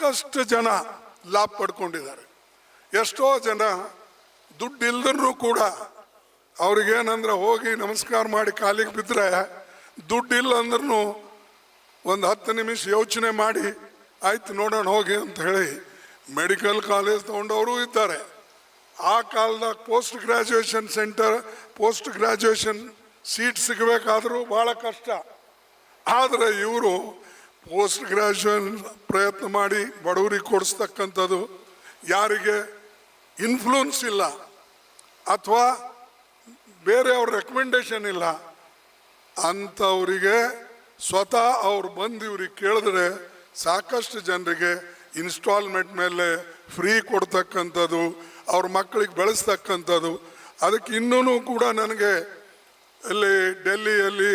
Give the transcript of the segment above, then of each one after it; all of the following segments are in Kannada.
ಸಾಕಷ್ಟು ಜನ ಲಾಭ ಪಡ್ಕೊಂಡಿದ್ದಾರೆ. ಎಷ್ಟೋ ಜನ ದುಡ್ಡು ಕೂಡ ಅವ್ರಿಗೇನಂದ್ರೆ ಹೋಗಿ ನಮಸ್ಕಾರ ಮಾಡಿ ಕಾಲಿಗೆ ಬಿದ್ದರೆ ದುಡ್ಡಿಲ್ಲ ಅಂದ್ರೂ ಒಂದು ಹತ್ತು ನಿಮಿಷ ಯೋಚನೆ ಮಾಡಿ ಆಯ್ತು ನೋಡೋಣ ಹೋಗಿ ಅಂತ ಹೇಳಿ ಮೆಡಿಕಲ್ ಕಾಲೇಜ್ ತಗೊಂಡವರು ಇದ್ದಾರೆ. ಆ ಕಾಲದಾಗ post graduation centre, post graduation seat ಸಿಗಬೇಕಾದ್ರೂ ಭಾಳ ಕಷ್ಟ. ಆದರೆ ಇವರು ಪೋಸ್ಟ್ ಗ್ರಾಜುಯೇಷನ್ ಪ್ರಯತ್ನ ಮಾಡಿ ಬಡವರಿಗೆ ಕೊಡಿಸ್ತಕ್ಕಂಥದ್ದು ಯಾರಿಗೆ ಇನ್ಫ್ಲೂನ್ಸ್ ಇಲ್ಲ ಅಥವಾ ಬೇರೆಯವ್ರ ರೆಕಮೆಂಡೇಶನ್ ಇಲ್ಲ, ಅಂಥವರಿಗೆ ಸ್ವತಃ ಅವ್ರು ಬಂದು ಇವ್ರಿಗೆ ಕೇಳಿದ್ರೆ ಸಾಕಷ್ಟು ಜನರಿಗೆ ಇನ್ಸ್ಟಾಲ್ಮೆಂಟ್ ಮೇಲೆ ಫ್ರೀ ಕೊಡ್ತಕ್ಕಂಥದ್ದು, ಅವ್ರ ಮಕ್ಕಳಿಗೆ ಬೆಳೆಸ್ತಕ್ಕಂಥದ್ದು. ಅದಕ್ಕೆ ಇನ್ನೂ ಕೂಡ ನನಗೆ ಇಲ್ಲಿ ಡೆಲ್ಲಿಯಲ್ಲಿ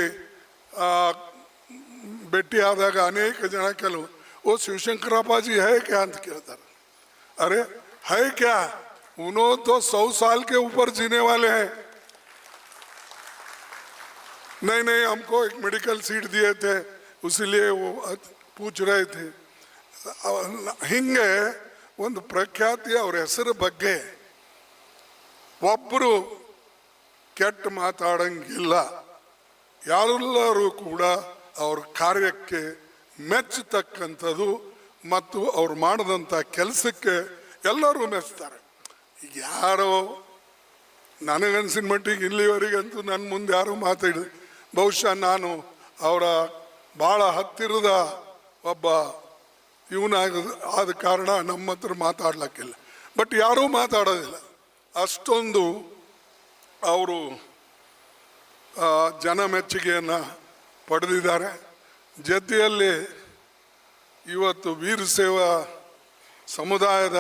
ಭೇಟಿಯಾದಾಗ ಅನೇಕ ಜನ ಕೆಲವು ಓ ಶಿವಶಂಕರಪ್ಪಾಜಿ ಹೇ ಕ್ಯಾ ಅಂತ ಕೇಳ್ತಾರೆ अरे है क्या उन्होंने तो सौ साल के ऊपर जीने वाले हैं नहीं नहीं हमको एक मेडिकल सीट दिए थे उसीलिए वो पूछ रहे थे ಹಿಂಗೆ ಒಂದು ಪ್ರಖ್ಯಾತಿ ಅವ್ರ ಹೆಸರು ಬಗ್ಗೆ ಒಬ್ಬರು ಕೆಟ್ಟ ಮಾತಾಡಂಗಿಲ್ಲ ಯಾರೆಲ್ಲರೂ ಕೂಡ ಅವ್ರ ಕಾರ್ಯಕ್ಕೆ ಮೆಚ್ಚತಕ್ಕಂಥದ್ದು ಮತ್ತು ಅವ್ರು ಮಾಡಿದಂಥ ಕೆಲಸಕ್ಕೆ ಎಲ್ಲರೂ ಮೆಚ್ತಾರೆ. ಈಗ ಯಾರೋ ನನಗನ್ಸಿನ ಮಟ್ಟಿಗೆ ಇಲ್ಲಿವರೆಗಂತೂ ನನ್ನ ಮುಂದೆ ಯಾರು ಮಾತಾಡಿ, ಬಹುಶಃ ನಾನು ಅವರ ಭಾಳ ಹತ್ತಿರದ ಒಬ್ಬ ಇವನಾಗ ಆದ ಕಾರಣ ನಮ್ಮ ಹತ್ರ ಮಾತಾಡ್ಲಿಕ್ಕಿಲ್ಲ. ಬಟ್ ಯಾರೂ ಮಾತಾಡೋದಿಲ್ಲ. ಅಷ್ಟೊಂದು ಅವರು ಜನ ಮೆಚ್ಚುಗೆಯನ್ನು ಪಡೆದಿದ್ದಾರೆ. ಜೊತೆಯಲ್ಲಿ ಇವತ್ತು ವೀರಶೈವ ಸಮುದಾಯದ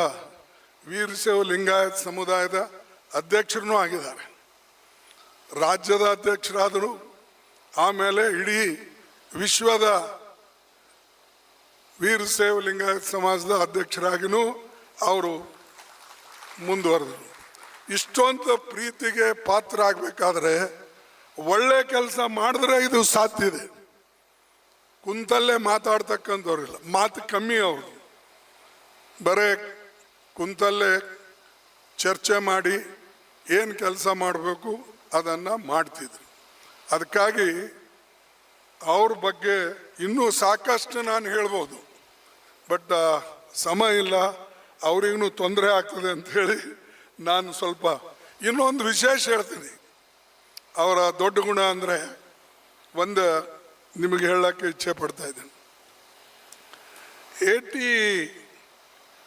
ವೀರಶೈವ ಲಿಂಗಾಯತ್ ಸಮುದಾಯದ ಅಧ್ಯಕ್ಷರೂ ಆಗಿದ್ದಾರೆ. ರಾಜ್ಯದ ಅಧ್ಯಕ್ಷರಾದರು ಆಮೇಲೆ ಇಡೀ ವಿಶ್ವದ ವೀರಶೈವ ಲಿಂಗಾಯತ್ ಸಮಾಜದ ಅಧ್ಯಕ್ಷರಾಗಿಯೂ ಅವರು ಮುಂದುವರೆದರು. ಇಷ್ಟೊಂದು ಪ್ರೀತಿಗೆ ಪಾತ್ರ ಆಗಬೇಕಾದ್ರೆ ಒಳ್ಳೆ ಕೆಲಸ ಮಾಡಿದ್ರೆ ಇದು ಸಾಧ್ಯ ಇದೆ. ಕುಂತಲ್ಲೇ ಮಾತಾಡ್ತಕ್ಕಂಥವ್ರಿಲ್ಲ. ಮಾತು ಕಮ್ಮಿ ಅವರು ಬರೇ ಕುಂತಲ್ಲೇ ಚರ್ಚೆ ಮಾಡಿ ಏನು ಕೆಲಸ ಮಾಡಬೇಕು ಅದನ್ನು ಮಾಡ್ತಿದ್ರು. ಅದಕ್ಕಾಗಿ ಅವ್ರ ಬಗ್ಗೆ ಇನ್ನೂ ಸಾಕಷ್ಟು ನಾನು ಹೇಳ್ಬೋದು. ಬಟ್ ಸಮಯ ಇಲ್ಲ. ಅವ್ರಿಗೂ ತೊಂದರೆ ಆಗ್ತದೆ ಹೇಳಿ ನಾನು ಸ್ವಲ್ಪ ಇನ್ನೊಂದು ವಿಶೇಷ ಹೇಳ್ತೀನಿ. ಅವರ ದೊಡ್ಡ ಗುಣ ಅಂದರೆ ಒಂದು ನಿಮಗೆ ಹೇಳೋಕ್ಕೆ ಇಚ್ಛೆ ಪಡ್ತಾ ಇದ್ದೀನಿ. ಏಯ್ಟಿ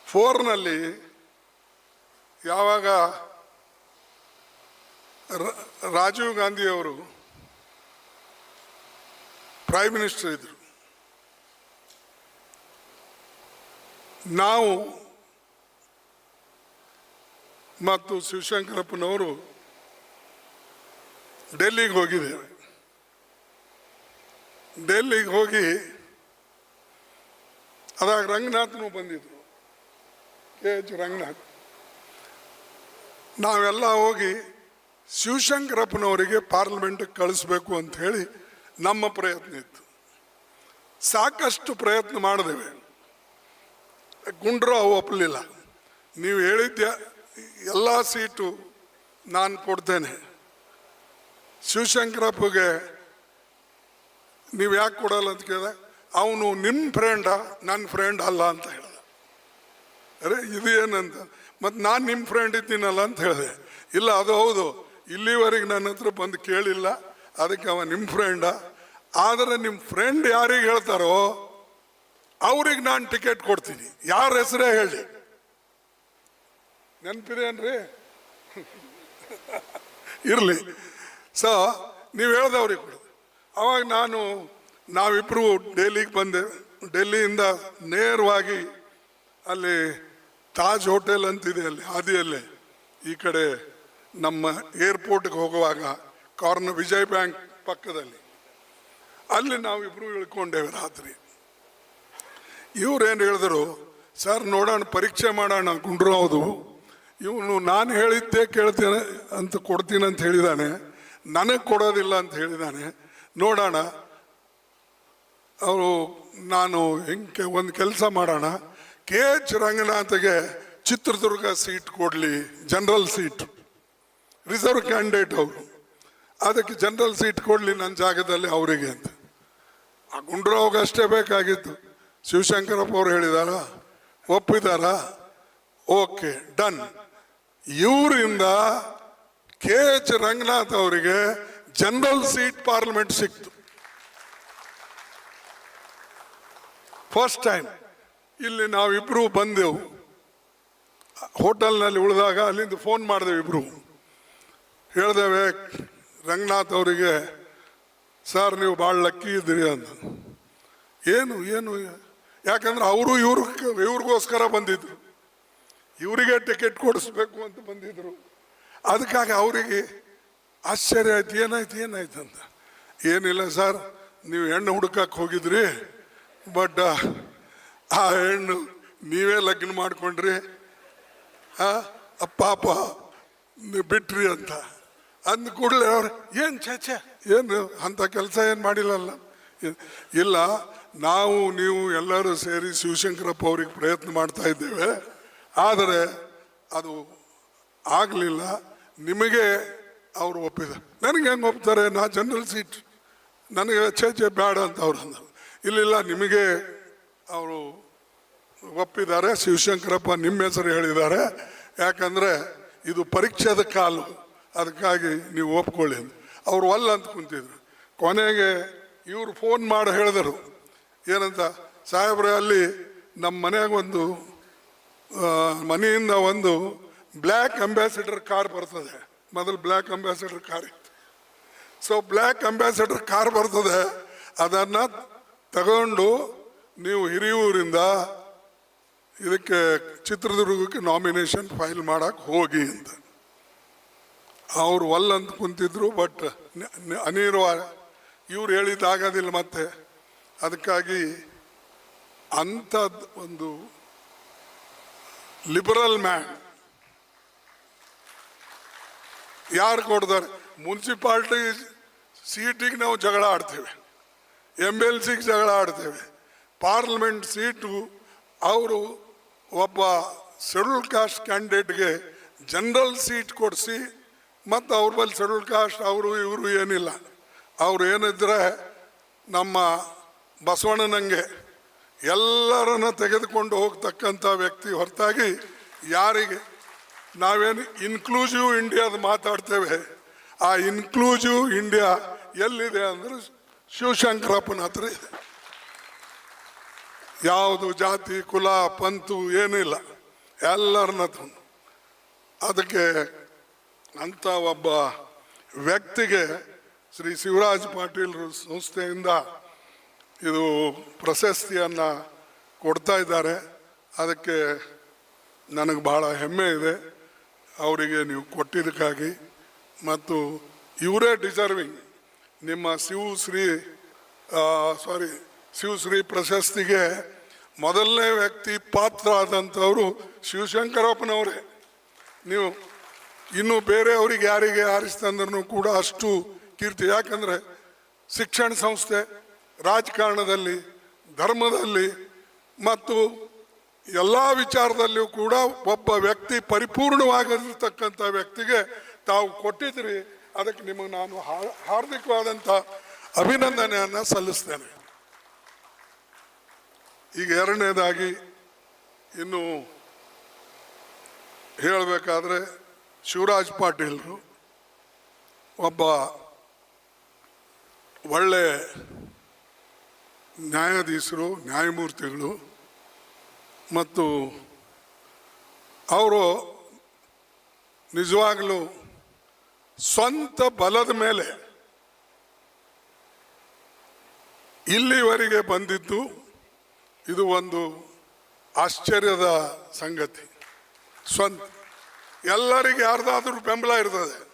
ಫೋರ್ನಲ್ಲಿ ಯಾವಾಗ ರಾಜೀವ್ ಗಾಂಧಿಯವರು ಪ್ರೈಮ್ ಮಿನಿಸ್ಟರ್ ಇದ್ದರು ನಾವು ಮತ್ತು ಶಿವಶಂಕರಪ್ಪನವರು ಡೆಲ್ಲಿಗೆ ಹೋಗಿದ್ದೇವೆ. ಡೆಲ್ಲಿಗೆ ಹೋಗಿ ಅದಾಗ ರಂಗನಾಥ್ನು ಬಂದಿದ್ರು. K H Ranganath. ನಾವೆಲ್ಲ ಹೋಗಿ ಶಿವಶಂಕರಪ್ಪನವರಿಗೆ ಪಾರ್ಲಿಮೆಂಟ್ಗೆ ಕಳಿಸ್ಬೇಕು ಅಂತ ಹೇಳಿ ನಮ್ಮ ಪ್ರಯತ್ನ ಇತ್ತು. ಸಾಕಷ್ಟು ಪ್ರಯತ್ನ ಮಾಡಿದೆವು. ಅವು ಒಪ್ಪಲಿಲ್ಲ. ನೀವು ಹೇಳಿದ್ದ ಎಲ್ಲ ಸೀಟು ನಾನು ಕೊಡ್ತೇನೆ. ಶಿವಶಂಕರಪ್ಪಗೆ ನೀವು ಯಾಕೆ ಕೊಡಲ್ಲ ಅಂತ ಕೇಳಿದೆ? ಅವನು ನಿಮ್ಮ ಫ್ರೆಂಡ ನನ್ನ ಫ್ರೆಂಡ್ ಅಲ್ಲ ಅಂತ ಹೇಳಿದ. ಅರೆ ಇದು ಏನಂತ ಮತ್ತು ನಾನು ನಿಮ್ಮ ಫ್ರೆಂಡ್ ಇದ್ದೀನಲ್ಲ ಅಂತ ಹೇಳಿದೆ. ಇಲ್ಲ, ಅದು ಹೌದು. ಇಲ್ಲಿವರೆಗೆ ನನ್ನ ಹತ್ರ ಬಂದು ಕೇಳಿಲ್ಲ. ಅದಕ್ಕೆ ಅವ ನಿಮ್ಮ ಫ್ರೆಂಡ ಆದರೆ ನಿಮ್ಮ ಫ್ರೆಂಡ್ ಯಾರಿಗೆ ಹೇಳ್ತಾರೋ, ಅವ್ರಿಗೆ ನಾನು ಟಿಕೆಟ್ ಕೊಡ್ತೀನಿ. ಯಾರ ಹೆಸರೇ ಹೇಳಿ. ನೆನಪಿದೇನ್ರಿ ಇರಲಿ. ಸೊ ನೀವು ಹೇಳ್ದವ್ರಿ ಕೊಡು. ಅವಾಗ ನಾನು ನಾವಿಬ್ಬರು ಡೆಲ್ಲಿಗೆ ಬಂದೆ. ಡೆಲ್ಲಿಯಿಂದ ನೇರವಾಗಿ ಅಲ್ಲಿ ತಾಜ್ ಹೋಟೆಲ್ ಅಂತಿದೆ ಅಲ್ಲಿ, ಹಾದಿಯಲ್ಲೇ. ಈ ಕಡೆ ನಮ್ಮ ಏರ್ಪೋರ್ಟ್ಗೆ ಹೋಗುವಾಗ, ಕಾರ್ನ ವಿಜಯ್ ಬ್ಯಾಂಕ್ ಪಕ್ಕದಲ್ಲಿ. ಅಲ್ಲಿ ನಾವಿಬ್ರು ಇಳ್ಕೊಂಡೇವೆ ರಾತ್ರಿ. ಇವ್ರೇನು ಹೇಳಿದ್ರು, ಸರ್, ನೋಡೋಣ, ಪರೀಕ್ಷೆ ಮಾಡೋಣ, ಗುಂಡ್ರಾವ್ದು. ಇವನು ನಾನು ಹೇಳಿದ್ದೆ ಕೇಳ್ತೇನೆ ಅಂತ ಕೊಡ್ತೀನಿ ಅಂತ ಹೇಳಿದಾನೆ. ನನಗೆ ಕೊಡೋದಿಲ್ಲ ಅಂತ ಹೇಳಿದ್ದಾನೆ ನೋಡೋಣ. ಅವರು, ನಾನು ಹೆಂಗೆ ಒಂದು ಕೆಲಸ ಮಾಡೋಣ. ಕೆ ಎಚ್ ರಂಗನಾಥ್ಗೆ ಚಿತ್ರದುರ್ಗ ಸೀಟ್ ಕೊಡಲಿ, ಜನರಲ್ ಸೀಟ್. ರಿಸರ್ವ್ ಕ್ಯಾಂಡಿಡೇಟ್ ಅವರು. ಅದಕ್ಕೆ ಜನರಲ್ ಸೀಟ್ ಕೊಡಲಿ ನನ್ನ ಜಾಗದಲ್ಲಿ ಅವರಿಗೆ ಅಂತ. ಆ ಗುಂಡ್ರಾವ್ಗೆ ಅಷ್ಟೇ ಬೇಕಾಗಿತ್ತು. ಶಿವಶಂಕರಪ್ಪ ಅವರು ಹೇಳಿದಾರ, ಒಪ್ಪಿದಾರ. Okay, done. ಇವರಿಂದ ಕೆ ಎಚ್ ರಂಗನಾಥ್ ಅವರಿಗೆ ಜನರಲ್ ಸೀಟ್ ಪಾರ್ಲಿಮೆಂಟ್ ಸಿಕ್ತು. ಫಸ್ಟ್ ಟೈಮ್ ಇಲ್ಲಿ ನಾವಿಬ್ರು ಬಂದೆವು. ಹೋಟೆಲ್ನಲ್ಲಿ ಉಳಿದಾಗ ಅಲ್ಲಿಂದ ಫೋನ್ ಮಾಡಿದೆವು ಇಬ್ರು. ಹೇಳ್ದೇವೆ, ರಂಗನಾಥ್ ಅವರಿಗೆ, ಸರ್, ನೀವು ಭಾಳ ಲಕ್ಕಿ ಇದ್ದೀರಿ ಅಂತ ಏನು ಏನು? ಯಾಕಂದ್ರೆ ಅವರು ಇವ್ರ, ಇವ್ರಿಗೋಸ್ಕರ ಬಂದಿದ್ರು. ಇವರಿಗೆ ಟಿಕೆಟ್ ಕೊಡಿಸ್ಬೇಕು ಅಂತ ಬಂದಿದ್ರು. ಅದಕ್ಕಾಗಿ ಅವರಿಗೆ ಆಶ್ಚರ್ಯ ಆಯ್ತು, ಏನಾಯ್ತು ಏನಾಯ್ತು ಅಂತ. ಏನಿಲ್ಲ ಸರ್, ನೀವು ಹೆಣ್ಣು ಹುಡುಕಕ್ಕೆ ಹೋಗಿದ್ರಿ ಬಟ್ ಆ ಹೆಣ್ಣು ನೀವೇ ಲಗ್ನ ಮಾಡ್ಕೊಂಡ್ರಿ ಹಾ ಪಾಪ ಬಿಟ್ರಿ ಅಂತ. ಅಂದ ಕೂಡಲೇ ಅವ್ರು, ಏನು ಚಾಚೆ, ಏನು ಅಂಥ ಕೆಲಸ ಏನು ಮಾಡಿಲ್ಲಲ್ಲ? ಇಲ್ಲ, ನಾವು, ನೀವು ಎಲ್ಲರೂ ಸೇರಿ ಶಿವಶಂಕರಪ್ಪ ಅವ್ರಿಗೆ ಪ್ರಯತ್ನ ಮಾಡ್ತಾ ಇದ್ದೇವೆ, ಆದರೆ ಅದು ಆಗಲಿಲ್ಲ. ನಿಮಗೆ ಅವರು ಒಪ್ಪಿದ. ನನಗೆ ಹೆಂಗೆ ಒಪ್ತಾರೆ? ನಾ ಜನರಲ್ ಸೀಟ್ ನನಗೆ ಚೇಚೆ ಬೇಡ ಅಂತ ಅವ್ರು ಅಂದರು. ಇಲ್ಲಿಲ್ಲ, ನಿಮಗೆ ಅವರು ಒಪ್ಪಿದ್ದಾರೆ. ಶಿವಶಂಕರಪ್ಪ ನಿಮ್ಮ ಹೆಸರು ಹೇಳಿದ್ದಾರೆ. ಯಾಕಂದರೆ ಇದು ಪರೀಕ್ಷೆದ ಕಾಲು. ಅದಕ್ಕಾಗಿ ನೀವು ಒಪ್ಕೊಳ್ಳಿ ಅಂತ. ಅವ್ರು ಅಲ್ಲ ಅಂತ ಕುಂತಿದ್ರು. ಕೊನೆಗೆ ಇವರು ಫೋನ್ ಮಾಡಿ ಹೇಳಿದರು. ಏನಂತ? ಸಾಹೇಬ್ರೆ, ಅಲ್ಲಿ ನಮ್ಮ ಮನೆಯಾಗ ಒಂದು ಮನೆಯಿಂದ ಒಂದು ಬ್ಲ್ಯಾಕ್ ಅಂಬಾಸಿಡರ್ ಕಾರ್ ಬರ್ತದೆ. ಮೊದಲು black ambassador car so black ambassador car ಬರ್ತದೆ. ಅದನ್ನು ತಗೊಂಡು ನೀವು ಹಿರಿಯೂರಿಂದ ಇದಕ್ಕೆ ಚಿತ್ರದುರ್ಗಕ್ಕೆ ನಾಮಿನೇಷನ್ ಫೈಲ್ ಮಾಡಕ್ಕೆ ಹೋಗಿ ಅಂತ. ಅವ್ರು ಒಲ್ಲ ಅಂತ ಕುಂತಿದ್ರು ಬಟ್ ಅನಿರ್ವಾಯ ಇವ್ರು ಹೇಳಿದ್ದಾಗೋದಿಲ್ಲ ಮತ್ತೆ. ಅದಕ್ಕಾಗಿ ಅಂಥದ್ದು ಒಂದು ಲಿಬರಲ್ ಮ್ಯಾನ್ ಯಾರು ಕೊಡ್ತಾರೆ? ಮುನ್ಸಿಪಾಲ್ಟಿ ಸೀಟಿಗೆ ನಾವು ಜಗಳ ಆಡ್ತೇವೆ. ಎಂ ಎಲ್ ಸಿಗೆ ಜಗಳ ಆಡ್ತೇವೆ. ಪಾರ್ಲಿಮೆಂಟ್ ಸೀಟು, ಅವರು ಒಬ್ಬ ಶೆಡ್ಯೂಲ್ ಕಾಸ್ಟ್ ಕ್ಯಾಂಡಿಡೇಟ್ಗೆ ಜನರಲ್ ಸೀಟ್ ಕೊಡಿಸಿ, ಮತ್ತು ಅವ್ರ ಬಳಿ ಶೆಡ್ಯೂಲ್ ಕಾಸ್ಟ್, ಅವರು ಇವರು ಏನಿಲ್ಲ. ಅವರು ಏನಿದ್ರೆ ನಮ್ಮ ಬಸವಣ್ಣನಂಗೆ ಎಲ್ಲರನ್ನ ತೆಗೆದುಕೊಂಡು ಹೋಗ್ತಕ್ಕಂಥ ವ್ಯಕ್ತಿ ಹೊರತಾಗಿ ಯಾರಿಗೆ ನಾವೇನು ಇನ್ಕ್ಲೂಸಿವ್ ಇಂಡಿಯಾದ ಮಾತಾಡ್ತೇವೆ, ಆ ಇನ್ಕ್ಲೂಸಿವ್ ಇಂಡಿಯಾ ಎಲ್ಲಿದೆ ಅಂದ್ರೆ ಶಿವಶಂಕರಪ್ಪನ ಹತ್ರ ಇದೆ. ಯಾವುದು ಜಾತಿ, ಕುಲ ಪಂತು ಏನಿಲ್ಲ ಎಲ್ಲರನ್ನ ತಂದು. ಅದಕ್ಕೆ ಅಂಥ ಒಬ್ಬ ವ್ಯಕ್ತಿಗೆ ಶ್ರೀ ಶಿವರಾಜ್ ಪಾಟೀಲ್ ಸಂಸ್ಥೆಯಿಂದ ಇದು ಪ್ರಶಸ್ತಿಯನ್ನು ಕೊಡ್ತಾ ಇದ್ದಾರೆ. ಅದಕ್ಕೆ ನನಗೆ ಭಾಳ ಹೆಮ್ಮೆ ಇದೆ. ಅವರಿಗೆ ನೀವು ಕೊಟ್ಟಿದ್ದಕ್ಕಾಗಿ ಮತ್ತು ಇವರೇ ಡಿಸರ್ವಿಂಗ್ ನಿಮ್ಮ ಶಿವಶ್ರೀ ಸಾರಿ ಶಿವಶ್ರೀ ಪ್ರಶಸ್ತಿಗೆ ಮೊದಲನೇ ವ್ಯಕ್ತಿ ಪಾತ್ರ ಆದಂಥವರು ಶಿವಶಂಕರಪ್ಪನವರೇ. ನೀವು ಇನ್ನು ಬೇರೆಯವರಿಗೆ ಯಾರಿಗೆ ಆರಿಸ್ತಂದ್ರೂ ಕೂಡ ಅಷ್ಟು ಕೀರ್ತಿ. ಯಾಕಂದರೆ ಶಿಕ್ಷಣ ಸಂಸ್ಥೆ ರಾಜಕಾರಣದಲ್ಲಿ, ಧರ್ಮದಲ್ಲಿ ಮತ್ತು ಎಲ್ಲ ವಿಚಾರದಲ್ಲಿಯೂ ಕೂಡ ಒಬ್ಬ ವ್ಯಕ್ತಿ ಪರಿಪೂರ್ಣವಾಗಿರ್ತಕ್ಕಂಥ ವ್ಯಕ್ತಿಗೆ ತಾವು ಕೊಟ್ಟಿದ್ರಿ ಅದಕ್ಕೆ ನಿಮಗೆ ನಾನು ಹಾರ್ದಿಕವಾದಂಥ ಅಭಿನಂದನೆಯನ್ನು ಸಲ್ಲಿಸ್ತೇನೆ. ಈಗ ಎರಡನೇದಾಗಿ ಇನ್ನು ಹೇಳಬೇಕಾದ್ರೆ ಶಿವರಾಜ್ ಪಾಟೀಲ್ರು ಒಬ್ಬ ಒಳ್ಳೆ ನ್ಯಾಯಾಧೀಶರು, ನ್ಯಾಯಮೂರ್ತಿಗಳು ಮತ್ತು ಅವರು ನಿಜವಾಗಲೂ ಸ್ವಂತ ಬಲದ ಮೇಲೆ ಇಲ್ಲಿವರೆಗೆ ಬಂದಿದ್ದು ಇದು ಒಂದು ಆಶ್ಚರ್ಯದ ಸಂಗತಿ. ಸ್ವಂತ. ಎಲ್ಲರಿಗೆ ಯಾರ್ದಾದ್ರೂ ಬೆಂಬಲ ಇರ್ತದೆ.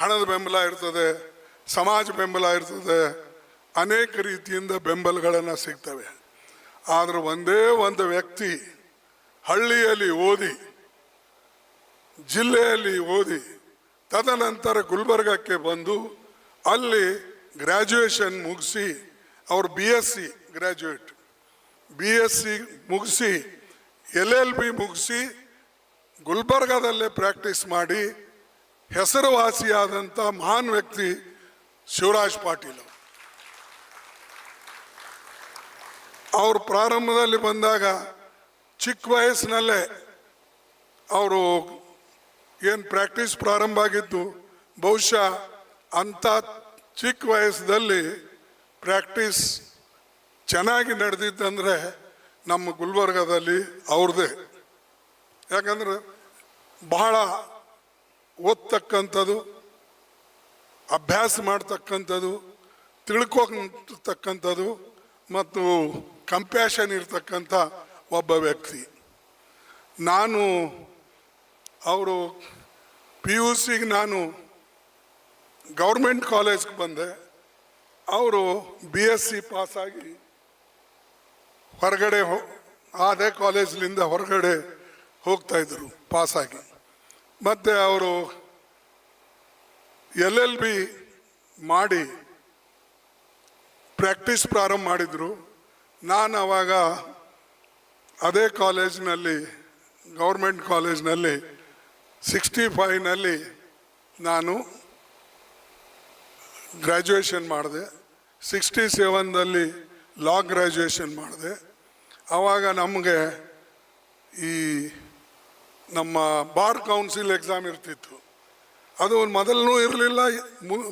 ಹಣದ ಬೆಂಬಲ ಇರ್ತದೆ. ಸಮಾಜ ಬೆಂಬಲ ಇರ್ತದೆ. ಅನೇಕ ರೀತಿಯಿಂದ ಬೆಂಬಲಗಳನ್ನು ಸಿಗ್ತವೆ. ಆದರೆ ಒಂದೇ ಒಂದು ವ್ಯಕ್ತಿ ಹಳ್ಳಿಯಲ್ಲಿ ಓದಿ, ಜಿಲ್ಲೆಯಲ್ಲಿ ಓದಿ, ತದನಂತರ ಗುಲ್ಬರ್ಗಕ್ಕೆ ಬಂದು ಅಲ್ಲಿ ಗ್ರ್ಯಾಜುಯೇಷನ್ ಮುಗಿಸಿ, ಅವರು B S C graduate B S C ಮುಗಿಸಿ ಎಲ್ ಎಲ್ ಬಿ ಮುಗಿಸಿ ಗುಲ್ಬರ್ಗಾದಲ್ಲೇ ಪ್ರಾಕ್ಟೀಸ್ ಮಾಡಿ ಹೆಸರುವಾಸಿಯಾದಂಥ ಮಹಾನ್ ವ್ಯಕ್ತಿ ಶಿವರಾಜ್ ಪಾಟೀಲ್ ಅವರು. ಪ್ರಾರಂಭದಲ್ಲಿ ಬಂದಾಗ ಚಿಕ್ಕ ವಯಸ್ಸಿನಲ್ಲೇ ಅವರು ಏನು ಪ್ರಾಕ್ಟೀಸ್ ಪ್ರಾರಂಭ ಆಗಿದ್ದು ಬಹುಶಃ ಅಂಥ ಚಿಕ್ಕ ವಯಸ್ಸದಲ್ಲಿ ಪ್ರಾಕ್ಟೀಸ್ ಚೆನ್ನಾಗಿ ನಡೆದಿದ್ದಂದರೆ ನಮ್ಮ ಗುಲ್ಬರ್ಗದಲ್ಲಿ ಅವ್ರದ್ದೇ ಯಾಕಂದ್ರೆ ಬಹಳ ಓದ್ತಕ್ಕಂಥದ್ದು, ಅಭ್ಯಾಸ ಮಾಡ್ತಕ್ಕಂಥದ್ದು ತಿಳ್ಕೊತಕ್ಕಂಥದ್ದು ಮತ್ತು ಕಂಪ್ಯಾಷನ್ ಇರ್ತಕ್ಕಂಥ ಒಬ್ಬ ವ್ಯಕ್ತಿ. ನಾನು ಅವರು ಪಿ ಯು ಸಿಗೆ ನಾನು ಗೌರ್ಮೆಂಟ್ ಕಾಲೇಜ್ಗೆ ಬಂದೆ. ಅವರು ಬಿ ಎಸ್ ಸಿ ಪಾಸಾಗಿ ಹೊರಗಡೆ ಹೋ, ಅದೇ ಕಾಲೇಜ್ಲಿಂದ ಹೊರಗಡೆ ಹೋಗ್ತಾ ಇದ್ರು ಪಾಸಾಗಿ ಮತ್ತು ಅವರು ಎಲ್ ಎಲ್ ಬಿ ಮಾಡಿ ಪ್ರಾಕ್ಟೀಸ್ ಪ್ರಾರಂಭ ಮಾಡಿದರು. ನಾನು ಅವಾಗ ಅದೇ ಕಾಲೇಜಿನಲ್ಲಿ, ಗೌರ್ಮೆಂಟ್ ಕಾಲೇಜಿನಲ್ಲಿ, ಸಿಕ್ಸ್ಟಿ ಫೈವ್ನಲ್ಲಿ ನಾನು ಗ್ರ್ಯಾಜುಯೇಷನ್ ಮಾಡಿದೆ. ಸಿಕ್ಸ್ಟಿ ಸೆವೆನ್ದಲ್ಲಿ ಲಾ ಗ್ರ್ಯಾಜುಯೇಷನ್ ಮಾಡಿದೆ. ಆವಾಗ ನಮಗೆ ಈ ನಮ್ಮ ಬಾರ್ ಕೌನ್ಸಿಲ್ ಎಕ್ಸಾಮ್ ಇರ್ತಿತ್ತು. ಅದು ಮೊದಲೂ ಇರಲಿಲ್ಲ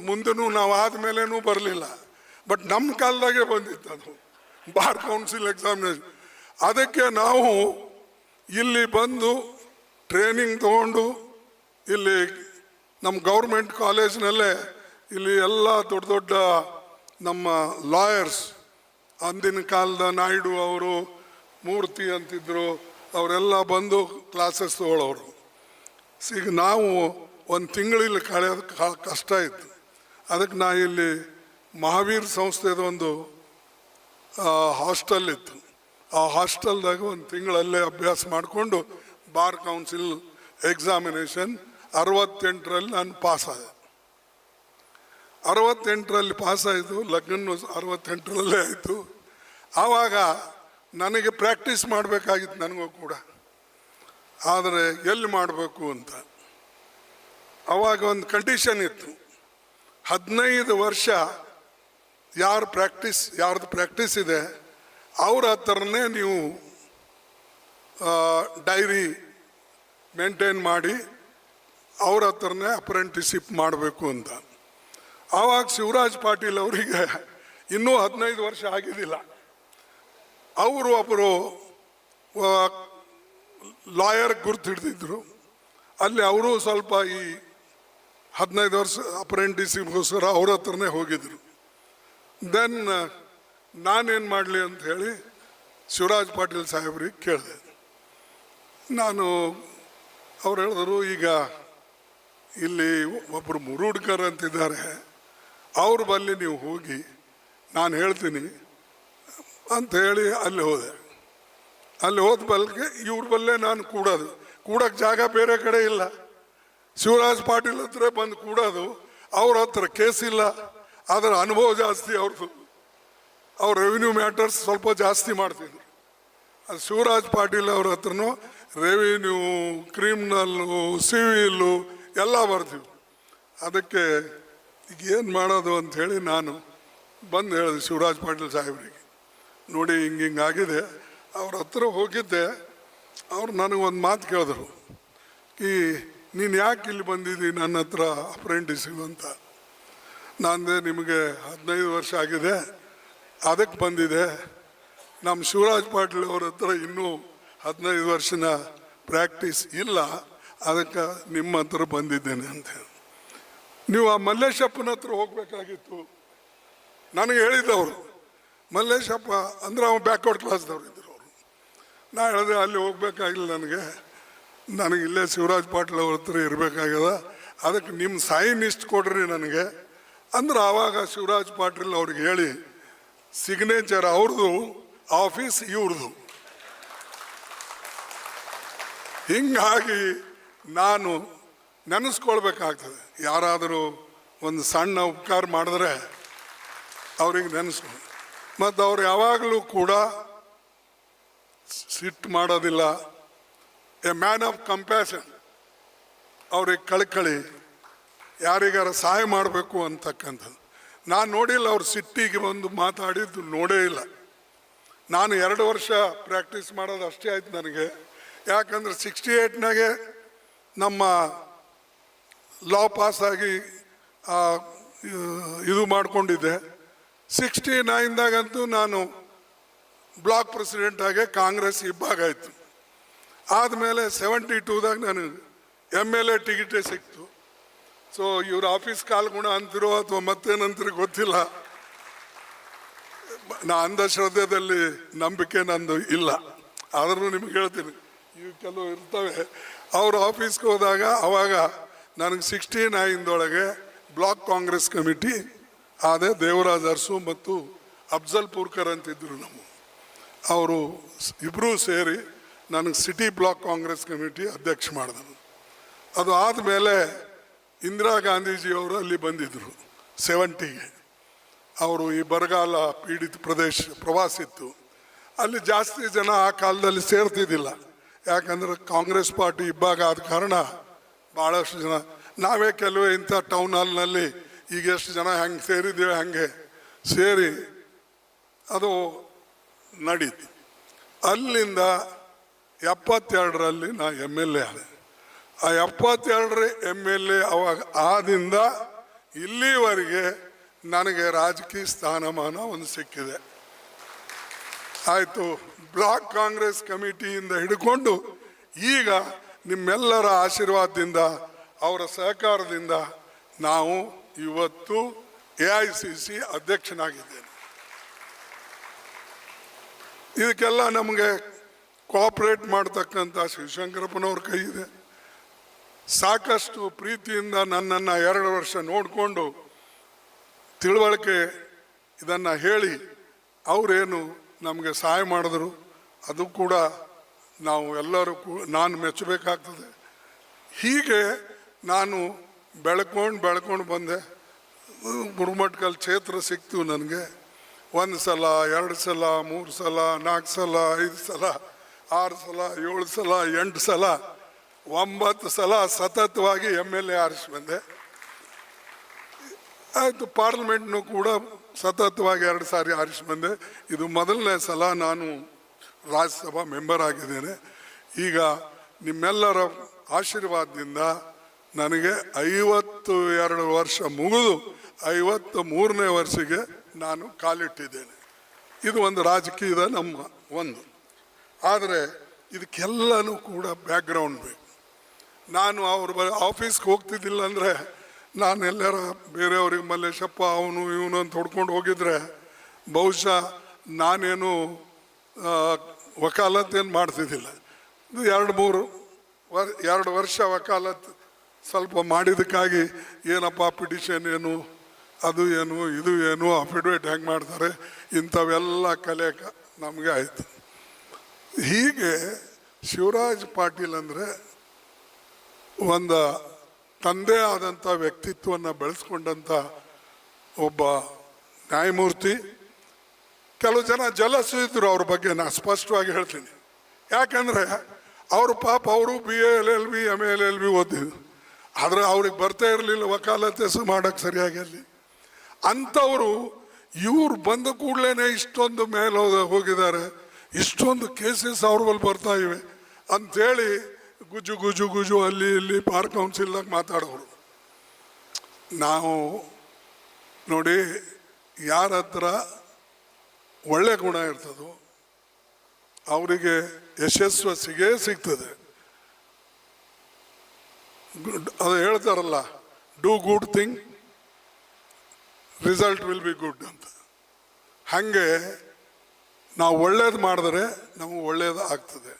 ಮುಂದೂ ನಾವು ಆದಮೇಲೆನೂ ಬರಲಿಲ್ಲ. ಬಟ್ ನಮ್ಮ ಕಾಲದಾಗೆ ಬಂದಿತ್ತು ಅದು ಬಾರ್ ಕೌನ್ಸಿಲ್ ಎಕ್ಸಾಮಿನೇಷನ್ ಅದಕ್ಕೆ ನಾವು ಇಲ್ಲಿ ಬಂದು ಟ್ರೈನಿಂಗ್ ತಗೊಂಡು ಇಲ್ಲಿ ನಮ್ಮ ಗೌರ್ಮೆಂಟ್ ಕಾಲೇಜ್ನಲ್ಲೇ ಇಲ್ಲಿ ಎಲ್ಲ ದೊಡ್ಡ ದೊಡ್ಡ ನಮ್ಮ ಲಾಯರ್ಸ್ ಅಂದಿನ ಕಾಲದ ನಾಯ್ಡು ಅವರು, ಮೂರ್ತಿ ಅಂತಿದ್ರು, ಅವರೆಲ್ಲ ಬಂದು ಕ್ಲಾಸಸ್ ತಗೊಳ್ಳೋರು ಈಗ ನಾವು ಒಂದು ತಿಂಗಳಲ್ಲಿ ಕಳೆಯೋದು ಕಷ್ಟ ಇತ್ತು. ಅದಕ್ಕೆ ನಾ ಇಲ್ಲಿ ಮಹಾವೀರ್ ಸಂಸ್ಥೆದ ಒಂದು ಹಾಸ್ಟೆಲ್ ಇತ್ತು. ಆ ಹಾಸ್ಟೆಲ್ದಾಗ ಒಂದು ತಿಂಗಳಲ್ಲೇ ಅಭ್ಯಾಸ ಮಾಡಿಕೊಂಡು ಬಾರ್ ಕೌನ್ಸಿಲ್ ಎಕ್ಸಾಮಿನೇಷನ್ ಅರವತ್ತೆಂಟರಲ್ಲಿ ನಾನು ಪಾಸ್ ಆದೆ. ಅರವತ್ತೆಂಟರಲ್ಲಿ ಪಾಸ್ ಆಯಿತು ಲಗ್ನ ಅರವತ್ತೆಂಟರಲ್ಲೇ ಆಯಿತು. ಆವಾಗ ನನಗೆ ಪ್ರಾಕ್ಟೀಸ್ ಮಾಡಬೇಕಾಗಿತ್ತು ನನಗೂ ಕೂಡ. ಆದರೆ ಎಲ್ಲಿ ಮಾಡಬೇಕು ಅಂತ. ಆವಾಗ ಒಂದು ಕಂಡೀಷನ್ ಇತ್ತು. ಹದಿನೈದು ವರ್ಷ ಯಾರು ಪ್ರಾಕ್ಟೀಸ್ ಯಾರ್ದು ಪ್ರಾಕ್ಟೀಸ್ ಇದೆ, ಅವ್ರ ಹತ್ರನೇ ನೀವು ಡೈರಿ ಮೇಂಟೈನ್ ಮಾಡಿ, ಅವ್ರ ಹತ್ರನೇ ಅಪ್ರೆಂಟಿಸಿಪ್ ಮಾಡಬೇಕು ಅಂತ. ಆವಾಗ ಶಿವರಾಜ್ ಪಾಟೀಲ್ ಅವರಿಗೆ ಇನ್ನೂ ಹದಿನೈದು ವರ್ಷ ಆಗಿದ್ದಿಲ್ಲ ಅವರು ಒಬ್ಬರು ಲಾಯರ್ ಗುರ್ತು ಹಿಡ್ದಿದ್ರು. ಅಲ್ಲಿ ಅವರು ಸ್ವಲ್ಪ ಈ ಹದಿನೈದು ವರ್ಷ ಅಪ್ರೆಂಟಿಸಿಗೋಸ್ಕರ ಅವ್ರ ಹತ್ರನೇ ಹೋಗಿದ್ರು. ದೆನ್ ನಾನೇನು ಮಾಡಲಿ ಅಂತ ಹೇಳಿ ಶಿವರಾಜ್ ಪಾಟೀಲ್ ಸಾಹೇಬ್ರಿಗೆ ಕೇಳಿದೆ. ನಾನು ಅವ್ರು ಹೇಳಿದ್ರು, ಈಗ ಇಲ್ಲಿ ಒಬ್ಬರು ಮುರುಡ್ಕರ್ ಅಂತಿದ್ದಾರೆ. ಅವ್ರ ಬಲ್ಲಿ ನೀವು ಹೋಗಿ ನಾನು ಹೇಳ್ತೀನಿ. ಅಂತ ಹೇಳಿ ಅಲ್ಲಿ ಹೋದೆ. ಅಲ್ಲಿ ಹೋದ ಬಲ್ಗೆ ಇವ್ರ ಬಲ್ಲೇ ನಾನು ಕೂಡೋದು. ಕೂಡಕ್ಕೆ ಜಾಗ ಬೇರೆ ಕಡೆ ಇಲ್ಲ. ಶಿವರಾಜ್ ಪಾಟೀಲ್ ಹತ್ರ ಬಂದು ಕೂಡೋದು. ಅವ್ರ ಹತ್ರ ಕೇಸಿಲ್ಲ ಅದರ ಅನುಭವ ಜಾಸ್ತಿ ಅವ್ರದ್ದು ಅವ್ರ ರೆವಿನ್ಯೂ ಮ್ಯಾಟರ್ಸ್ ಸ್ವಲ್ಪ ಜಾಸ್ತಿ ಮಾಡ್ತಿದ್ರು. ಅದು ಶಿವರಾಜ್ ಪಾಟೀಲ್ ಅವ್ರ ಹತ್ರನೂ ರೆವಿನ್ಯೂ ಕ್ರಿಮಿನಲ್ಲು ಸಿವಿಲು ಎಲ್ಲ ಬರ್ತೀವಿ ಅದಕ್ಕೆ ಈಗ ಏನು ಮಾಡೋದು ಅಂತ ಹೇಳಿ ನಾನು ಬಂದು ಹೇಳಿದೆ ಶಿವರಾಜ್ ಪಾಟೀಲ್ ಸಾಹೇಬ್ರಿಗೆ. ನೋಡಿ ಹಿಂಗೆ ಹಿಂಗಾಗಿದೆ ಅವ್ರ ಹತ್ರ ಹೋಗಿದ್ದೆ. ಅವ್ರು ನನಗೊಂದು ಮಾತು ಕೇಳಿದ್ರು. ಈ ನೀನು ಯಾಕೆ ಇಲ್ಲಿ ಬಂದಿದ್ದೀನಿ ನನ್ನ ಹತ್ರ ಅಪ್ರೆಂಟಿಸಿವ್ ಅಂತ. ನಾನಂದೆ ನಿಮಗೆ ಹದಿನೈದು ವರ್ಷ ಆಗಿದೆ. ಅದಕ್ಕೆ ಬಂದಿದೆ. ನಮ್ಮ ಶಿವರಾಜ್ ಪಾಟೀಲ್ ಅವ್ರ ಹತ್ರ ಇನ್ನೂ ಹದಿನೈದು ವರ್ಷನ ಪ್ರಾಕ್ಟೀಸ್ ಇಲ್ಲ. ಅದಕ್ಕೆ ನಿಮ್ಮ ಹತ್ರ ಬಂದಿದ್ದೇನೆ ಅಂತ ನೀವು ಆ ಮಲ್ಲೇಶಪ್ಪನ ಹತ್ರ ಹೋಗಬೇಕಾಗಿತ್ತು. ನನಗೆ ಹೇಳಿದ್ದವರು. ಮಲ್ಲೇಶಪ್ಪ ಅಂದ್ರೆ ಅವ್ನು ಬ್ಯಾಕ್ವರ್ಡ್ ಕ್ಲಾಸ್ದವ್ರು ಇದ್ರು ಅವರು. ನಾ ಹೇಳಿದೆ, ಅಲ್ಲಿ ಹೋಗ್ಬೇಕಾಗಿಲ್ಲ ನನಗೆ. ನನಗೆ ಇಲ್ಲೇ ಶಿವರಾಜ್ ಪಾಟೀಲ್ ಅವ್ರ ಹತ್ರ ಇರಬೇಕಾಗ್ಯದ ಅದಕ್ಕೆ ನಿಮ್ಮ ಸೈನ್ ಇಷ್ಟು ಕೊಡ್ರಿ ನನಗೆ. ಅಂದ್ರೆ ಆವಾಗ ಶಿವರಾಜ್ ಪಾಟೀಲ್ ಅವ್ರಿಗೆ ಹೇಳಿ ಸಿಗ್ನೇಚರ್ ಅವ್ರದ್ದು ಆಫೀಸ್ ಇವ್ರದ್ದು ಹಿಂಗಾಗಿ ನಾನು ನೆನೆಸ್ಕೊಳ್ಬೇಕಾಗ್ತದೆ. ಯಾರಾದರೂ ಒಂದು ಸಣ್ಣ ಉಪಕಾರ ಮಾಡಿದ್ರೆ ಅವ್ರಿಗೆ ನೆನೆಸ್ಕೊ. ಮತ್ತು ಅವ್ರು ಯಾವಾಗಲೂ ಕೂಡ ಸಿಟ್ಟು ಮಾಡೋದಿಲ್ಲ. A man of compassion. ಅವ್ರಿಗೆ ಕಳ್ಕಳಿ. ಯಾರಿಗಾರ ಸಹಾಯ ಮಾಡಬೇಕು ಅಂತಕ್ಕಂಥದ್ದು. ನಾನು ನೋಡಿಲ್ಲ ಅವ್ರು ಸಿಟ್ಟಿಗೆ ಬಂದು ಮಾತಾಡಿದ್ದು ನೋಡೇ ಇಲ್ಲ. ನಾನು ಎರಡು ವರ್ಷ ಪ್ರಾಕ್ಟೀಸ್ ಮಾಡೋದು ಅಷ್ಟೇ ಆಯ್ತು ನನಗೆ. ಯಾಕಂದ್ರೆ ಸಿಕ್ಸ್ಟಿ ಏಯ್ಟ್ನಾಗೆ ನಮ್ಮ ಲಾ ಪಾಸಾಗಿ ಆ, ಇದು ಮಾಡಿಕೊಂಡಿದ್ದೆ. ಸಿಕ್ಸ್ಟಿ ನೈನ್ದಾಗಂತೂ ನಾನು ಬ್ಲಾಕ್ ಪ್ರೆಸಿಡೆಂಟ್ ಆಗಿ ಕಾಂಗ್ರೆಸ್ ಇಬ್ಬಾಗಾಯಿತು ಆದಮೇಲೆ ಸೆವೆಂಟಿ ಟೂದಾಗ ನನಗೆ ಎಂ ಎಲ್ ಎ ಟಿಕೆಟೇ ಸಿಕ್ತು. ಸೊ ಇವ್ರ ಆಫೀಸ್ ಕಾಲ್ಗುಣ ಅಂತಿರೋ ಅಥವಾ ಮತ್ತೇನಂತಿರೋ ಗೊತ್ತಿಲ್ಲ. ನಾ ಅಂಧಶ್ರದ್ಧೆಯಲ್ಲಿ ನಂಬಿಕೆ ನಂದು ಇಲ್ಲ. ಆದ್ರೂ ನಿಮ್ಗೆ ಹೇಳ್ತೀನಿ ಇವು ಕೆಲವು ಇರ್ತವೆ. ಅವ್ರ ಆಫೀಸ್ಗೆ ಹೋದಾಗ ಅವಾಗ ನನಗೆ ಸಿಕ್ಸ್ಟಿ ನೈನ್ದೊಳಗೆ ಬ್ಲಾಕ್ ಕಾಂಗ್ರೆಸ್ ಕಮಿಟಿ ಆದ ದೇವರಾಜ್ ಅರ್ಸು ಮತ್ತು ಅಫ್ಜಲ್ ಪೂರ್ಕರ್ ಅಂತಿದ್ರು ನಮ್ಮ. ಅವರು ಇಬ್ಬರೂ ಸೇರಿ ನನಗೆ ಸಿಟಿ ಬ್ಲಾಕ್ ಕಾಂಗ್ರೆಸ್ ಕಮಿಟಿ ಅಧ್ಯಕ್ಷ ಮಾಡಿದರು ಅದು ಆದಮೇಲೆ ಇಂದಿರಾ ಗಾಂಧೀಜಿಯವರು ಅಲ್ಲಿ ಬಂದಿದ್ದರು ಸೆವೆಂಟಿಗೆ ಅವರು ಈ ಬರಗಾಲ ಪೀಡಿತ ಪ್ರದೇಶ, ಪ್ರವಾಸಿತ್ತು. ಅಲ್ಲಿ ಜಾಸ್ತಿ ಜನ ಆ ಕಾಲದಲ್ಲಿ ಸೇರ್ತಿದ್ದಿಲ್ಲ. ಯಾಕಂದ್ರೆ ಕಾಂಗ್ರೆಸ್ ಪಾರ್ಟಿ ಇಬ್ಬಾಗ ಆದ ಕಾರಣ ಭಾಳಷ್ಟು ಜನ, ನಾವೇ ಕೆಲವೇ ಇಂಥ ಟೌನ್ ಹಾಲ್ನಲ್ಲಿ ಈಗ ಎಷ್ಟು ಜನ ಹೆಂಗೆ ಸೇರಿದ್ದೀವಿ, ಹಂಗೆ ಸೇರಿ ಅದು ನಡೀತು. ಅಲ್ಲಿಂದ ಎಪ್ಪತ್ತೆರಡರಲ್ಲಿ ನಾ ಎಂ ಎಲ್ ಎ ಆದೆ. ಆ ಎಪ್ಪತ್ತೆರಡರ ಎಂ ಎಲ್ ಎ ಅವಾಗ ಆದಿಂದ ಇಲ್ಲಿವರೆಗೆ ನನಗೆ ರಾಜಕೀಯ ಸ್ಥಾನಮಾನ ಒಂದು ಸಿಕ್ಕಿದೆ. ಆಯಿತು, ಬ್ಲಾಕ್ ಕಾಂಗ್ರೆಸ್ ಕಮಿಟಿಯಿಂದ ಹಿಡ್ಕೊಂಡು ಈಗ ನಿಮ್ಮೆಲ್ಲರ ಆಶೀರ್ವಾದದಿಂದ, ಅವರ ಸಹಕಾರದಿಂದ ನಾವು ಇವತ್ತು ಎ ಐ ಸಿ ಸಿ ಅಧ್ಯಕ್ಷನಾಗಿದ್ದೇನೆ ಇದಕ್ಕೆಲ್ಲ ನಮಗೆ ಕೋಆಪರೇಟ್ ಮಾಡ್ತಕ್ಕಂಥ ಶಿವಶಂಕರಪ್ಪನವ್ರ ಕೈ ಇದೆ. ಸಾಕಷ್ಟು ಪ್ರೀತಿಯಿಂದ ನನ್ನನ್ನು ಎರಡು ವರ್ಷ ನೋಡಿಕೊಂಡು ತಿಳುವಳಿಕೆ ಇದನ್ನು ಹೇಳಿ ಅವರೇನು ನಮಗೆ ಸಹಾಯ ಮಾಡಿದ್ರು, ಅದು ಕೂಡ ನಾವು ಎಲ್ಲರೂ ನಾನು ಮೆಚ್ಚಬೇಕಾಗ್ತದೆ. ಹೀಗೆ ನಾನು ಬೆಳ್ಕೊಂಡು ಬೆಳ್ಕೊಂಡು ಬಂದೆ. ಗುರುಮಟ್ಕಲ್ ಕ್ಷೇತ್ರ ಸಿಕ್ತು ನನಗೆ. ಒಂದು ಸಲ, ಎರಡು ಸಲ, ಮೂರು ಸಲ ನಾಲ್ಕು ಸಲ, ಐದು ಸಲ, ಆರು ಸಲ, ಏಳು ಸಲ, ಎಂಟು ಸಲ ಒಂಬತ್ತು ಸಲ ಸತತವಾಗಿ ಎಂ ಎಲ್ ಎ ಆರಿಸಿ ಬಂದೆ. ಆಯಿತು, ಪಾರ್ಲಿಮೆಂಟ್ನು ಕೂಡ ಸತತವಾಗಿ ಎರಡು ಸಾರಿ ಆರಿಸಿ ಬಂದೆ. ಇದು ಮೊದಲನೇ ಸಲ ನಾನು ರಾಜ್ಯಸಭಾ ಮೆಂಬರ್ ಆಗಿದ್ದೇನೆ. ಈಗ ನಿಮ್ಮೆಲ್ಲರ ಆಶೀರ್ವಾದದಿಂದ ನನಗೆ ಐವತ್ತು ಎರಡು ವರ್ಷ ಮುಗಿದು ಐವತ್ತು ಮೂರನೇ ವರ್ಷಕ್ಕೆ ನಾನು ಕಾಲಿಟ್ಟಿದ್ದೇನೆ. ಇದು ಒಂದು ರಾಜಕೀಯದ ನಮ್ಮ ಒಂದು. ಆದರೆ ಇದಕ್ಕೆಲ್ಲನೂ ಕೂಡ ಬ್ಯಾಕ್ಗ್ರೌಂಡ್ ಬೇಕು. ನಾನು ಅವ್ರ ಬ ಆಫೀಸ್ಗೆ ಹೋಗ್ತಿದ್ದಿಲ್ಲ ಅಂದರೆ ನಾನು ಎಲ್ಲರ ಬೇರೆಯವ್ರಿಗೆ ಮಲ್ಲೇಶಪ್ಪ ಅವನು ಇವನು ಅಂತ ಹೊಡ್ಕೊಂಡು ಹೋಗಿದ್ರೆ ಬಹುಶಃ ನಾನೇನು ವಕಾಲತ್ತೇನು ಮಾಡ್ತಿದ್ದಿಲ್ಲ. ಇದು ಎರಡು ಮೂರು ವರ್, ಎರಡು ವರ್ಷ ವಕಾಲತ್ ಸ್ವಲ್ಪ ಮಾಡಿದ್ದಕ್ಕಾಗಿ ಏನಪ್ಪ ಪಿಟಿಷನ್ ಏನು, ಅದು ಏನು, ಇದು ಏನು ಅಫಿಡವಿಟ್ ಹೆಂಗೆ ಮಾಡ್ತಾರೆ, ಇಂಥವೆಲ್ಲ ಕಲೆ ನಮಗೆ ಆಯಿತು. ಹೀಗೆ ಶಿವರಾಜ್ ಪಾಟೀಲ್ ಅಂದರೆ ಒಂದು ತಂದೆ ಆದಂಥ ವ್ಯಕ್ತಿತ್ವವನ್ನು ಬೆಳೆಸ್ಕೊಂಡಂಥ ಒಬ್ಬ ನ್ಯಾಯಮೂರ್ತಿ. ಕೆಲವು ಜನ ಜಲಸು ಇದ್ದರು ಅವ್ರ ಬಗ್ಗೆ ನಾನು ಸ್ಪಷ್ಟವಾಗಿ ಹೇಳ್ತೀನಿ. ಯಾಕಂದರೆ ಅವರು ಪಾಪ ಅವರು B L L, B, M L L, B ಓದಿದ್ರು. ಆದರೆ ಅವ್ರಿಗೆ ಬರ್ತಾ ಇರಲಿಲ್ಲ ವಕಾಲತೆ ಸಹ ಮಾಡೋಕ್ಕೆ ಸರಿಯಾಗಿ ಅಲ್ಲಿ. ಅಂಥವರು ಇವ್ರು ಬಂದ ಕೂಡಲೇ ಇಷ್ಟೊಂದು ಮೇಲೆ ಹೋಗಿದ್ದಾರೆ. ಇಷ್ಟೊಂದು ಕೇಸಸ್ ಅವ್ರ ಬಳಿ ಬರ್ತಾ ಇವೆ. ಅಂಥೇಳಿ ಗುಜು ಗುಜು ಗುಜು ಅಲ್ಲಿ ಇಲ್ಲಿ ಪಾರ್ ಕೌನ್ಸಿಲ್ದಾಗ ಮಾತಾಡೋರು. ನಾವು ನೋಡಿ ಯಾರ ಹತ್ರ ಒಳ್ಳೆ ಗುಣ ಇರ್ತದೋ ಅವರಿಗೆ ಯಶಸ್ವಸಿಗೆ ಸಿಗೇ ಸಿಗ್ತದೆ ಅದು ಹೇಳ್ತಾರಲ್ಲ do good thing result will be good ಅಂತ. ಹಾಗೆ ನಾವು ಒಳ್ಳೇದು ಮಾಡಿದ್ರೆ ನಮಗೆ ಒಳ್ಳೇದು ಆಗ್ತದೆ.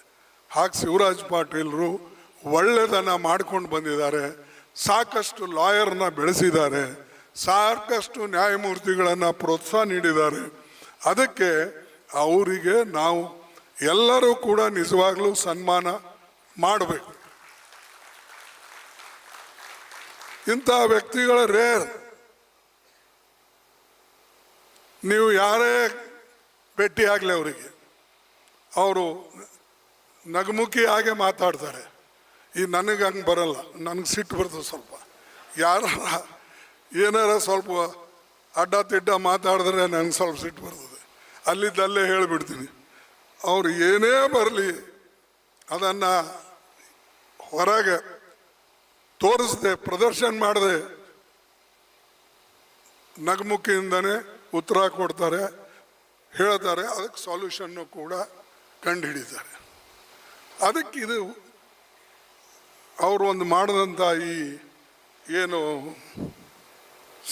ಹಾಗೆ ಶಿವರಾಜ್ ಪಾಟೀಲ್ರು ಒಳ್ಳೆಯದನ್ನು ಮಾಡ್ಕೊಂಡು ಬಂದಿದ್ದಾರೆ. ಸಾಕಷ್ಟು ಲಾಯರ್ನ ಬೆಳೆಸಿದ್ದಾರೆ. ಸಾಕಷ್ಟು ನ್ಯಾಯಮೂರ್ತಿಗಳನ್ನು ಪ್ರೋತ್ಸಾಹ ನೀಡಿದ್ದಾರೆ. ಅದಕ್ಕೆ ಅವರಿಗೆ ನಾವು ಎಲ್ಲರೂ ಕೂಡ ನಿಜವಾಗ್ಲೂ ಸನ್ಮಾನ ಮಾಡಬೇಕು. ಇಂಥ ವ್ಯಕ್ತಿಗಳ ರೇರ್ ನೀವು ಯಾರೇ ಭೇಟಿ ಆಗಲಿ ಅವರಿಗೆ. ಅವರು ನಗಮುಖಿ ಹಾಗೆ ಮಾತಾಡ್ತಾರೆ. ಈ ನನಗೆ ಹಂಗೆ ಬರಲ್ಲ. ನನಗೆ ಸಿಟ್ಟು ಬರ್ತದೆ ಸ್ವಲ್ಪ. ಯಾರ ಏನಾರ ಸ್ವಲ್ಪ ಅಡ್ಡ ತಿಡ್ಡ ಮಾತಾಡಿದ್ರೆ ನನಗೆ ಸ್ವಲ್ಪ ಸಿಟ್ಟು ಬರ್ತದೆ. ಅಲ್ಲಿದ್ದಲ್ಲೇ ಹೇಳಿಬಿಡ್ತೀನಿ. ಅವ್ರು ಏನೇ ಬರಲಿ ಅದನ್ನು ಹೊರಗೆ ತೋರಿಸ್ದೆ, ಪ್ರದರ್ಶನ ಮಾಡದೆ. ನಗಮುಖಿಯಿಂದನೇ ಉತ್ತರ ಕೊಡ್ತಾರೆ. ಹೇಳ್ತಾರೆ. ಅದಕ್ಕೆ ಸಾಲ್ಯೂಷನ್ನು ಕೂಡ ಕಂಡುಹಿಡಿತಾರೆ. ಅದಕ್ಕೆ ಇದು ಅವರು ಒಂದು ಮಾಡಿದಂಥ ಈ ಏನು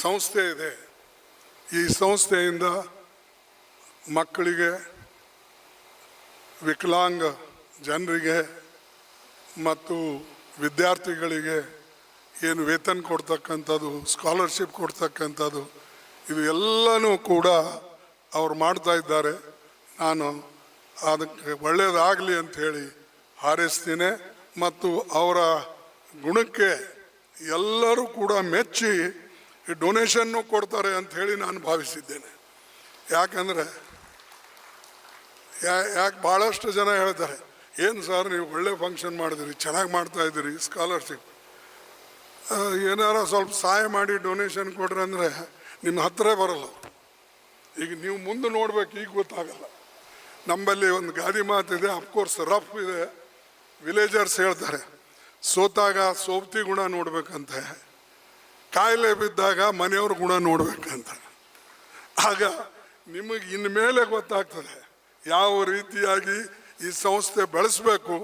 ಸಂಸ್ಥೆ ಇದೆ. ಈ ಸಂಸ್ಥೆಯಿಂದ ಮಕ್ಕಳಿಗೆ ವಿಕಲಾಂಗ ಜನರಿಗೆ ಮತ್ತು ವಿದ್ಯಾರ್ಥಿಗಳಿಗೆ ಏನು ವೇತನ ಕೊಡ್ತಕ್ಕಂಥದ್ದು ಸ್ಕಾಲರ್ಶಿಪ್ ಕೊಡ್ತಕ್ಕಂಥದ್ದು, ಇದು ಎಲ್ಲನೂ ಕೂಡ ಅವ್ರು ಮಾಡ್ತಾ ಇದ್ದಾರೆ. ನಾನು ಅದಕ್ಕೆ ಒಳ್ಳೆಯದಾಗಲಿ ಅಂತ ಹೇಳಿ ಹಾರೈಸ್ತೀನಿ ಮತ್ತು ಅವರ ಗುಣಕ್ಕೆ ಎಲ್ಲರೂ ಕೂಡ ಮೆಚ್ಚಿ ಈ ಡೊನೇಷನ್ನು ಕೊಡ್ತಾರೆ ಅಂತ ಹೇಳಿ ನಾನು ಭಾವಿಸಿದ್ದೇನೆ. ಯಾಕಂದರೆ ಯಾ, ಯಾಕೆ ಭಾಳಷ್ಟು ಜನ ಹೇಳ್ತಾರೆ, ಏನು ಸರ್ ನೀವು ಒಳ್ಳೆ ಫಂಕ್ಷನ್ ಮಾಡಿದಿರಿ, ಚೆನ್ನಾಗಿ ಮಾಡ್ತಾ ಇದ್ದೀರಿ ಸ್ಕಾಲರ್ಶಿಪ್ ಏನಾರ ಸ್ವಲ್ಪ ಸಹಾಯ ಮಾಡಿ ಡೊನೇಷನ್ ಕೊಡ್ರಿ ಅಂದರೆ ನಿಮ್ಮ ಹತ್ತಿರ ಬರಲ್ಲ. ಈಗ ನೀವು ಮುಂದೆ ನೋಡ್ಬೇಕು, ಈಗ ಗೊತ್ತಾಗಲ್ಲ. ನಮ್ಮಲ್ಲಿ ಒಂದು ಗಾದಿ ಮಾತಿದೆ ಅಫ್ಕೋರ್ಸ್ ರಫ್ ಇದೆ. ವಿಲೇಜರ್ಸ್ ಹೇಳ್ತಾರೆ, ಸೋತಾಗ ಸೋಪ್ತಿ ಗುಣ ನೋಡ್ಬೇಕಂತೆ, ಕಾಯಿಲೆ ಬಿದ್ದಾಗ ಮನೆಯವ್ರ ಗುಣ ನೋಡ್ಬೇಕಂತ. ಆಗ ನಿಮಗೆ ಇನ್ಮೇಲೆ ಗೊತ್ತಾಗ್ತದೆ, ಯಾವ ರೀತಿಯಾಗಿ ಈ ಸಂಸ್ಥೆ ಬೆಳೆಸಬೇಕು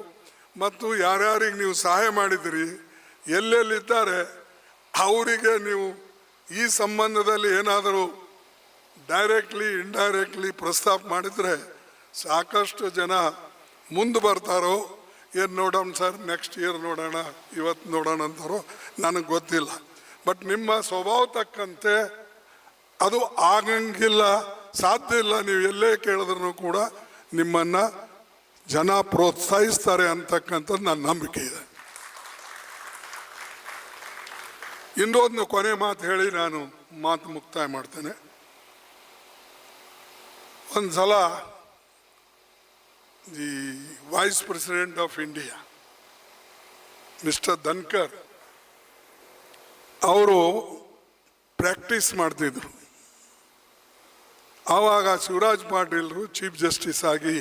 ಮತ್ತು ಯಾರ್ಯಾರಿಗೆ ನೀವು ಸಹಾಯ ಮಾಡಿದಿರಿ, ಎಲ್ಲೆಲ್ಲಿದ್ದಾರೆ, ಅವರಿಗೆ ನೀವು ಈ ಸಂಬಂಧದಲ್ಲಿ ಏನಾದರೂ ಡೈರೆಕ್ಟ್ಲಿ, ಇಂಡೈರೆಕ್ಟ್ಲಿ ಪ್ರಸ್ತಾಪ ಮಾಡಿದರೆ ಸಾಕಷ್ಟು ಜನ ಮುಂದೆ ಬರ್ತಾರೋ ಏನು ನೋಡೋಣ ಸರ್? ನೆಕ್ಸ್ಟ್ ಇಯರ್ ನೋಡೋಣ ಇವತ್ತು ನೋಡೋಣ ಅಂತಾರೋ ನನಗೆ ಗೊತ್ತಿಲ್ಲ. ಬಟ್ ನಿಮ್ಮ ಸ್ವಭಾವ ತಕ್ಕಂತೆ ಅದು ಆಗಂಗಿಲ್ಲ, ಸಾಧ್ಯ ಇಲ್ಲ ನೀವು ಎಲ್ಲೇ ಕೇಳಿದ್ರು ಕೂಡ ನಿಮ್ಮನ್ನು ಜನ ಪ್ರೋತ್ಸಾಹಿಸ್ತಾರೆ ಅಂತಕ್ಕಂಥದ್ದು ನನ್ನ ನಂಬಿಕೆ ಇದೆ. ಇನ್ನೊಂದು ಕೊನೆ ಮಾತು ಹೇಳಿ ನಾನು ಮಾತು ಮುಕ್ತಾಯ ಮಾಡ್ತೇನೆ. ಒಂದು ಸಲ the Vice President of India Mr. Dhankhar ಅವರು ಪ್ರಾಕ್ಟೀಸ್ ಮಾಡ್ತಿದ್ರು ಆವಾಗ ಶಿವರಾಜ್ ಪಾಟೀಲ್ರು ಚೀಫ್ ಜಸ್ಟಿಸ್ ಆಗಿ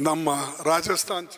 ನಮ್ಮ ರಾಜಸ್ಥಾನ್